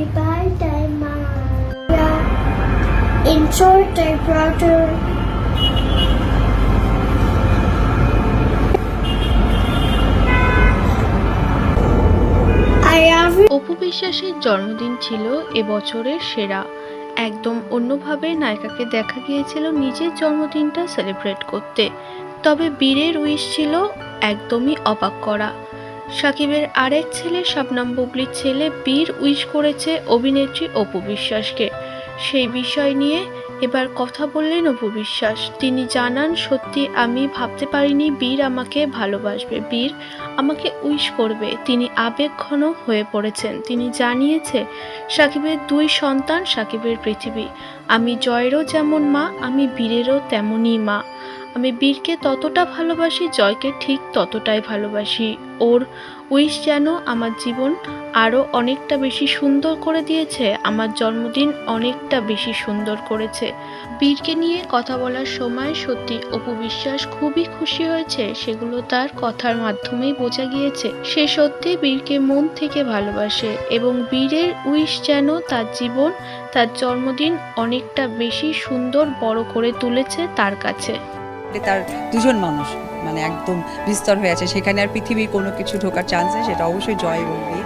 Happy birthday, Maria. Enjoy the brother. Apu বিশ্বাসের জন্মদিন ছিল এবছরের সেরা। একদম অন্যভাবে নায়িকাকে দেখা গিয়েছিল নিজের জন্মদিনটা সেলিব্রেট করতে। তবে বীরের উইশ ছিল একদমই অবাক করা। সাকিবের আরেক ছেলে শাবনাম বুবলির ছেলে বীর উইশ করেছে অভিনেত্রী অপু বিশ্বাসকে। সেই বিষয় নিয়ে এবার কথা বললেন অপু বিশ্বাস। তিনি জানান, সত্যি, আমি ভাবতে পারিনি বীর আমাকে ভালোবাসবে। বীর আমাকে উইশ করবে। তিনি আবেগঘন হয়ে পড়েছেন। তিনি জানিয়েছে, সাকিবের দুই সন্তান সাকিবের পৃথিবী। আমি জয়েরও যেমন মা, আমি বীরেরও তেমনই মা। আমি বীরকে ততটা ভালোবাসি, জয়কে ঠিক ততটাই ভালোবাসি। ওর উইশ যেন আমার জীবন আরও অনেকটা বেশি সুন্দর করে দিয়েছে, আমার জন্মদিন অনেকটা বেশি সুন্দর করেছে। বীরকে নিয়ে কথা বলার সময় সত্যি অপু বিশ্বাস খুবই খুশি হয়েছে, সেগুলো তার কথার মাধ্যমেই বোঝা গিয়েছে। সে সত্যি বীরকে মন থেকে ভালোবাসে এবং বীরের উইশ যেন তার জীবন, তার জন্মদিন অনেকটা বেশি সুন্দর বড় করে তুলেছে তার কাছে। তার দুজন মানুষ মানে একদম বিস্তর হয়ে আছে। সেখানে আর পৃথিবীর কোনো কিছু ঢোকার চান্স নেই, সেটা অবশ্যই জয় বীর